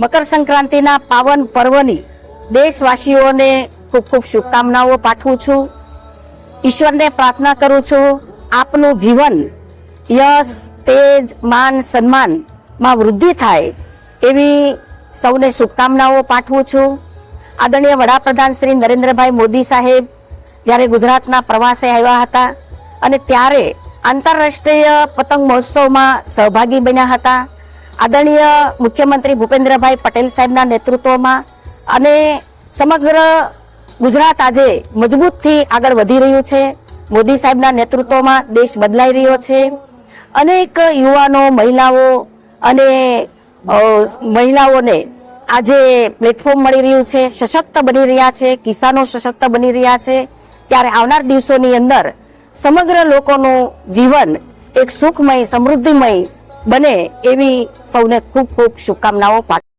મકર સંક્રાંતિના પાવન પર્વની દેશવાસીઓને ખૂબ ખૂબ શુભકામનાઓ પાઠવું છું. ઈશ્વરને પ્રાર્થના કરું છું, આપનું જીવન યશ, તેજ, માન, સન્માનમાં વૃદ્ધિ થાય એવી સૌને શુભકામનાઓ પાઠવું છું. આદરણીય વડાપ્રધાન શ્રી નરેન્દ્રભાઈ મોદી સાહેબ જ્યારે ગુજરાતના પ્રવાસે આવ્યા હતા અને ત્યારે આંતરરાષ્ટ્રીય પતંગ મહોત્સવમાં સહભાગી બન્યા હતા. આદરણીય મુખ્યમંત્રી ભૂપેન્દ્રભાઈ પટેલ સાહેબના નેતૃત્વમાં અને સમગ્ર ગુજરાત આજે મજબૂતથી આગળ વધી રહ્યું છે. મોદી સાહેબના નેતૃત્વમાં દેશ બદલાઈ રહ્યો છે. અનેક યુવાનો, મહિલાઓ અને મહિલાઓને આજે પ્લેટફોર્મ મળી રહ્યું છે. સશક્ત બની રહ્યા છે. કિસાનો સશક્ત બની રહ્યા છે. ત્યારે આવનાર દિવસોની અંદર સમગ્ર લોકોનું જીવન એક સુખમય, સમૃદ્ધિમય બને એવી સૌને ખૂબ ખૂબ શુભકામનાઓ પાઠવું